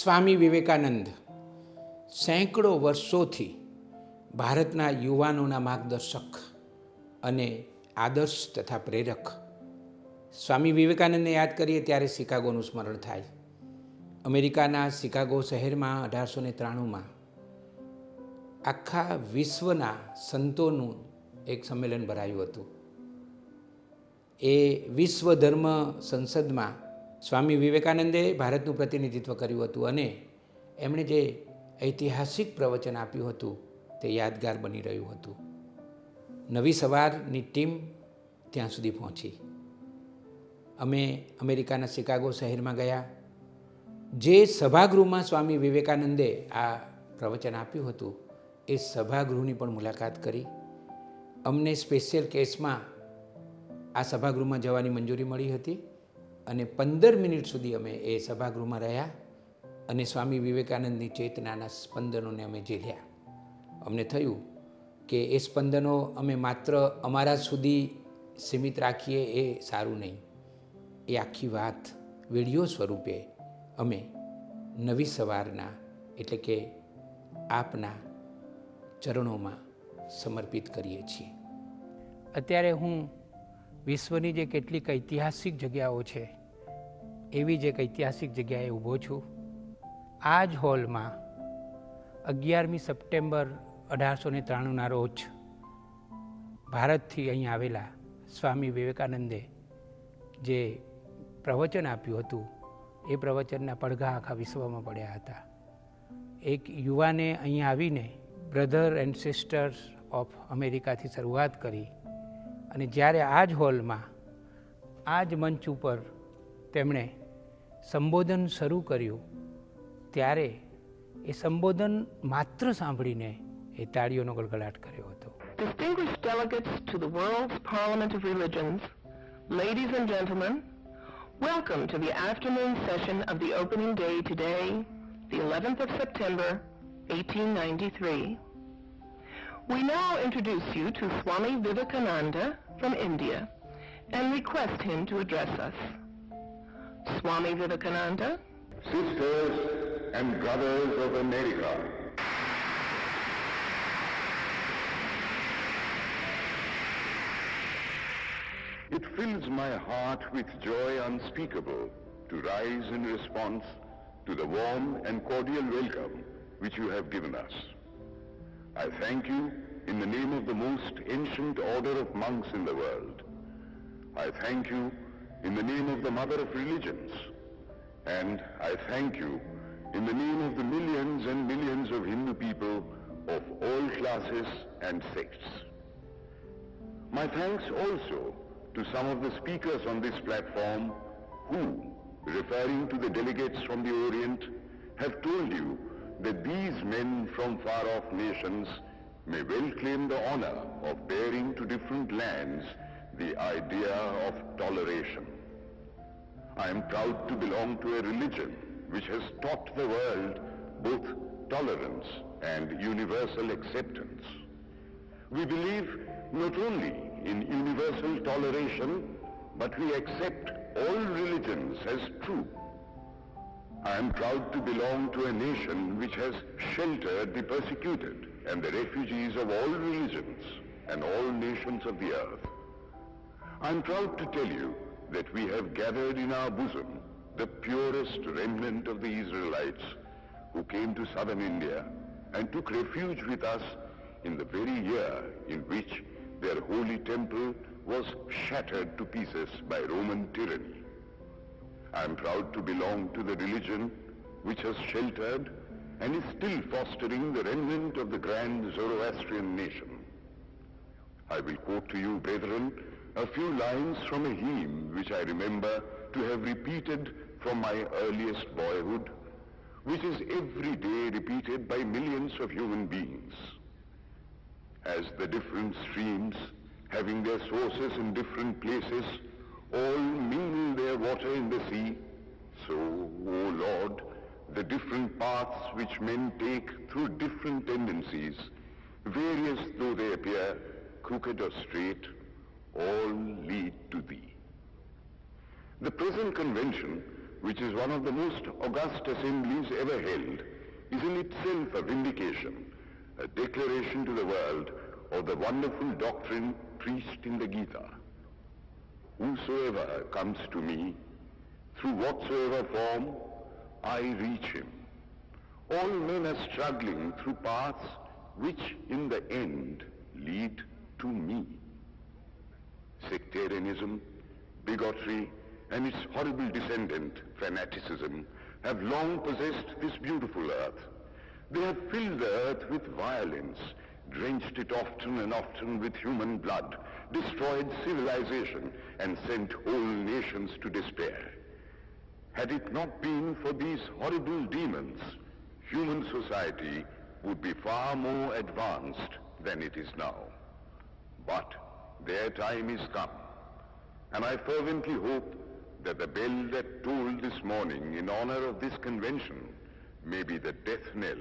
સ્વામી વિવેકાનંદ સેંકડો વર્ષોથી ભારતના યુવાનોના માર્ગદર્શક અને આદર્શ તથા પ્રેરક. સ્વામી વિવેકાનંદને યાદ કરીએ ત્યારે શિકાગોનું સ્મરણ થાય. અમેરિકાના શિકાગો શહેરમાં અઢારસો ને ત્રાણુંમાં આખા વિશ્વના સંતોનું એક સંમેલન ભરાયું હતું. એ વિશ્વ ધર્મ સંસદમાં સ્વામી વિવેકાનંદે ભારતનું પ્રતિનિધિત્વ કર્યું હતું અને એમણે જે ઐતિહાસિક પ્રવચન આપ્યું હતું તે યાદગાર બની રહ્યું હતું. નવી સવારની ટીમ ત્યાં સુધી પહોંચી. અમે અમેરિકાના શિકાગો શહેરમાં ગયા. જે સભાગૃહમાં સ્વામી વિવેકાનંદે આ પ્રવચન આપ્યું હતું, એ સભાગૃહની પણ મુલાકાત કરી. અમને સ્પેશિયલ કેસમાં આ સભાગૃહમાં જવાની મંજૂરી મળી હતી. અને પંદર મિનિટ સુધી અમે એ સભાગૃહમાં રહ્યા અને સ્વામી વિવેકાનંદની ચેતનાના સ્પંદનોને અમે ઝીલ્યા. અમને થયું કે એ સ્પંદનો અમે માત્ર અમારા સુધી સીમિત રાખીએ એ સારું નહીં. એ આખી વાત વીડિયો સ્વરૂપે અમે નવી સવારના એટલે કે આપના ચરણોમાં સમર્પિત કરીએ છીએ. અત્યારે હું વિશ્વની જે કેટલીક ઐતિહાસિક જગ્યાઓ છે, એવી જ એક ઐતિહાસિક જગ્યાએ ઊભો છું. આ જ હોલમાં અગિયારમી સપ્ટેમ્બર અઢારસો ને ત્રાણુંના રોજ ભારતથી અહીં આવેલા સ્વામી વિવેકાનંદે જે પ્રવચન આપ્યું હતું, એ પ્રવચનના પડઘા આખા વિશ્વમાં પડ્યા હતા. એક યુવાને અહીં આવીને બ્રધર એન્ડ સિસ્ટર્સ ઓફ અમેરિકાથી શરૂઆત કરી અને જ્યારે આ જ હોલમાં આ જ મંચ ઉપર તેમણે સંબોધન શરૂ કર્યું ત્યારે એ સંબોધન માત્ર સાંભળીને એ તાળીઓનો ગળગળાટ કર્યો હતો Distinguished delegates to the World's Parliament of Religions, ladies and gentlemen, welcome to the afternoon session of the opening day today, the 11th of September, 1893. We now introduce you to Swami Vivekananda from India and request him to address us. Swami Vivekananda, sisters and brothers of America. It fills my heart with joy unspeakable to rise in response to the warm and cordial welcome which you have given us. I thank you in the name of the most ancient order of monks in the world. I thank you in the name of the mother of religions. And I thank you in the name of the millions and millions of Hindu people of all classes and sects. My thanks also to some of the speakers on this platform who, referring to the delegates from the Orient, have told you that these men from far-off nations may well claim the honor of bearing to different lands the idea of toleration. I am proud to belong to a religion which has taught the world both tolerance and universal acceptance. We believe not only in universal toleration, but we accept all religions as true. I am proud to belong to a nation which has sheltered the persecuted and the refugees of all religions and all nations of the earth. I am proud to tell you that we have gathered in our bosom the purest remnant of the Israelites who came to southern India and took refuge with us in the very year in which their holy temple was shattered to pieces by Roman tyranny. I am proud to belong to the religion which has sheltered and is still fostering the remnant of the grand Zoroastrian nation. I will quote to you, brethren, a few lines from a hymn which I remember to have repeated from my earliest boyhood, which is every day repeated by millions of human beings. As the different streams, having their sources in different places, all mingle their water in the sea, so, O Lord, the different paths which men take through different tendencies, various though they appear, crooked or straight, all lead to Thee. The present convention which is one of the most august assemblies ever held, is in itself a vindication, a declaration to the world of the wonderful doctrine preached in the Gita. Whosoever comes to me, through whatsoever form, I reach him. All men are struggling through paths which in the end lead to me. Sectarianism, bigotry, and its horrible descendant, fanaticism, have long possessed this beautiful earth. They have filled the earth with violence, drenched it often and often with human blood, destroyed civilization, and sent whole nations to despair. Had it not been for these horrible demons, human society would be far more advanced than it is now. But their time is come, and I fervently hope that the bell that tolled this morning in honor of this convention may be the death knell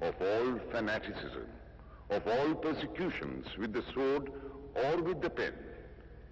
of all fanaticism, of all persecutions with the sword or with the pen,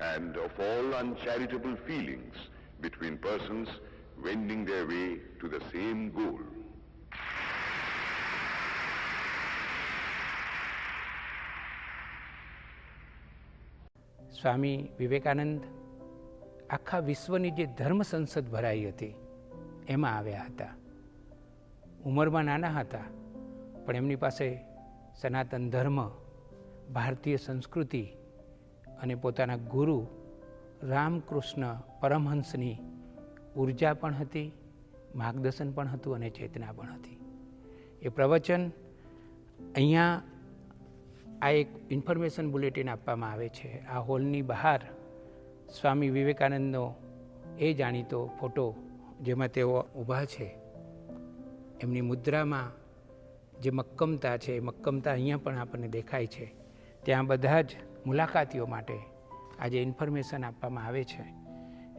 and of all uncharitable feelings between persons wending their way to the same goal. Swami Vivekananda આખા વિશ્વની જે ધર્મ સંસદ ભરાઈ હતી એમાં આવ્યા હતા ઉંમરમાં નાના હતા પણ એમની પાસે સનાતન ધર્મ, ભારતીય સંસ્કૃતિ અને પોતાના ગુરુ રામકૃષ્ણ પરમહંસની ઊર્જા પણ હતી, માર્ગદર્શન પણ હતું અને ચેતના પણ હતી. એ પ્રવચન અહીંયા આ એક ઇન્ફોર્મેશન બુલેટિન આપવામાં આવે છે. આ હોલની બહાર સ્વામી વિવેકાનંદનો એ જાણીતો ફોટો, જેમાં તેઓ ઊભા છે. એમની મુદ્રામાં જે મક્કમતા છે, એ મક્કમતા અહીંયા પણ આપણને દેખાય છે. ત્યાં બધા જ મુલાકાતીઓ માટે આજે ઇન્ફોર્મેશન આપવામાં આવે છે.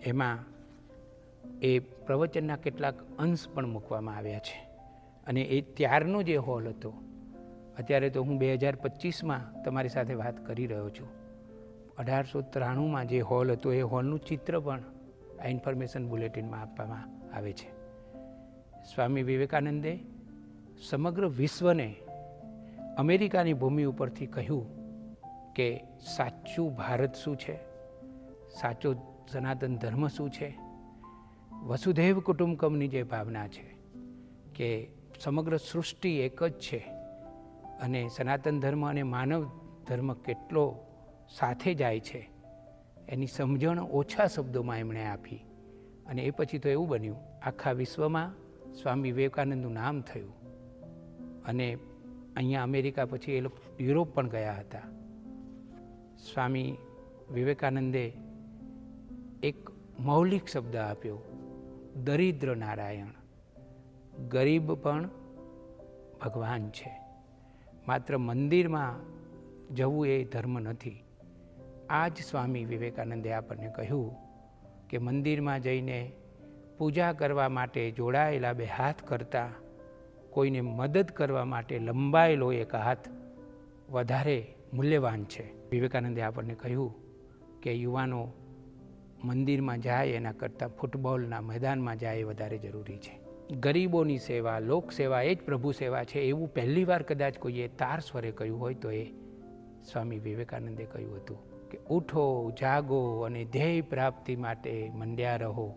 એમાં એ પ્રવચનના કેટલાક અંશ પણ મૂકવામાં આવ્યા છે. અને એ ત્યારનો જે હોલ હતો, અત્યારે તો હું બે હજાર પચીસમાં તમારી સાથે વાત કરી રહ્યો છું. અઢારસો ત્રાણુંમાં જે હોલ હતો, એ હોલનું ચિત્ર પણ આ ઇન્ફોર્મેશન બુલેટિનમાં આપવામાં આવે છે. સ્વામી વિવેકાનંદે સમગ્ર વિશ્વને અમેરિકાની ભૂમિ ઉપરથી કહ્યું કે સાચું ભારત શું છે? સાચો સનાતન ધર્મ શું છે? વસુધૈવ કુટુંબકમની જે ભાવના છે કે સમગ્ર સૃષ્ટિ એક જ છે અને સનાતન ધર્મ અને માનવ ધર્મ કેટલો સાથે જાય છે, એની સમજણ ઓછા શબ્દોમાં એમણે આપી અને એ પછી તો એવું બન્યું, આખા વિશ્વમાં સ્વામી વિવેકાનંદનું નામ થયું. અને અહીંયા અમેરિકા પછી એ લોકો યુરોપ પણ ગયા હતા. સ્વામી વિવેકાનંદે એક મૌલિક શબ્દ આપ્યો, દરિદ્ર નારાયણ, ગરીબ પણ ભગવાન છે. માત્ર મંદિરમાં જવું એ ધર્મ નથી. આ જ સ્વામી વિવેકાનંદે આપણને કહ્યું કે મંદિરમાં જઈને પૂજા કરવા માટે જોડાયેલા બે હાથ કરતાં કોઈને મદદ કરવા માટે લંબાયેલો એક હાથ વધારે મૂલ્યવાન છે. વિવેકાનંદે આપણને કહ્યું કે યુવાનો મંદિરમાં જાય એના કરતાં ફૂટબોલના મેદાનમાં જાય એ વધારે જરૂરી છે. ગરીબોની સેવા, લોકસેવા એ જ પ્રભુ સેવા છે. એવું પહેલી વાર કદાચ કોઈએ તાર સ્વરે કહ્યું હોય તો એ સ્વામી વિવેકાનંદે કહ્યું હતું કે, ઉઠો, જાગો અને ધ્યેય પ્રાપ્તિ માટે મંડ્યા રહો.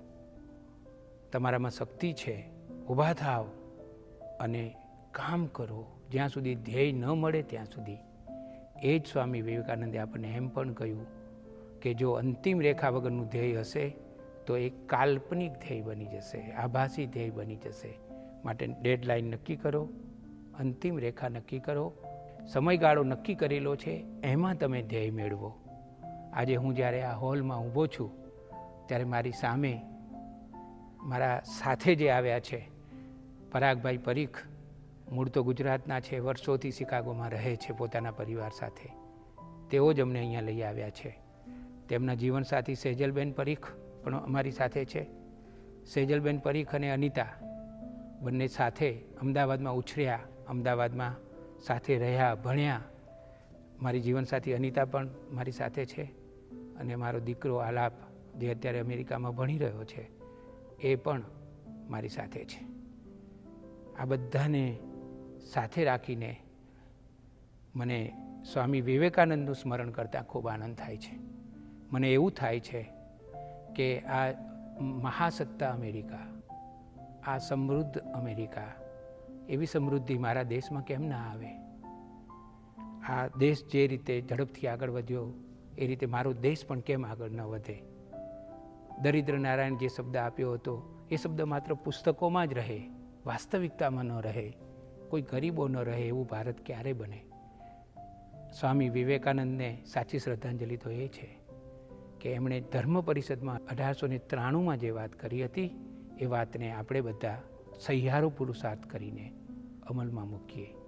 તમારામાં શક્તિ છે. ઊભા થાવ. અને કામ કરો, જ્યાં સુધી ધ્યેય ન મળે ત્યાં સુધી. એ જ સ્વામી વિવેકાનંદે આપણને એમ પણ કહ્યું કે જો અંતિમ રેખા વગરનું ધ્યેય હશે, તો એ કાલ્પનિક ધ્યેય બની જશે, આભાસી ધ્યેય બની જશે. માટે ડેડલાઇન નક્કી કરો, અંતિમ રેખા નક્કી કરો, સમયગાળો નક્કી કરેલો છે, એમાં તમે ધ્યેય મેળવો. આજે હું જ્યારે આ હોલમાં ઊભો છું, ત્યારે મારી સામે મારા સાથે જે આવ્યા છે પરાગભાઈ પરીખ મૂળ તો ગુજરાતના છે, વર્ષોથી શિકાગોમાં રહે છે પોતાના પરિવાર સાથે. તેઓ જ અમને અહીંયા લઈ આવ્યા છે. તેમના જીવનસાથી સેજલબેન પરીખ પણ અમારી સાથે છે. સેજલબેન પરીખ અને અનિતા બંને સાથે અમદાવાદમાં ઉછર્યા, અમદાવાદમાં સાથે રહ્યા, ભણ્યા. મારી જીવનસાથી અનિતા પણ મારી સાથે છે અને મારો દીકરો આલાપ, જે અત્યારે અમેરિકામાં ભણી રહ્યો છે, એ પણ મારી સાથે છે. આ બધાને સાથે રાખીને મને સ્વામી વિવેકાનંદનું સ્મરણ કરતાં ખૂબ આનંદ થાય છે. મને એવું થાય છે કે આ મહાસત્તા અમેરિકા, આ સમૃદ્ધ અમેરિકા, એવી સમૃદ્ધિ મારા દેશમાં કેમ ના આવે? આ દેશ જે રીતે ઝડપથી આગળ વધ્યો, એ રીતે મારો દેશ પણ કેમ આગળ ન વધે? દરિદ્ર નારાયણ જે શબ્દ આપ્યો હતો, એ શબ્દ માત્ર પુસ્તકોમાં જ રહે. વાસ્તવિકતામાં ન રહે, કોઈ ગરીબો ન રહે એવું ભારત ક્યારે બને? સ્વામી વિવેકાનંદને સાચી શ્રદ્ધાંજલિ તો એ છે કે એમણે ધર્મ પરિષદમાં અઢારસો ને ત્રાણુંમાં જે વાત કરી હતી, એ વાતને આપણે બધા સહિયારો પુરુષાર્થ કરીને અમલમાં મૂકીએ.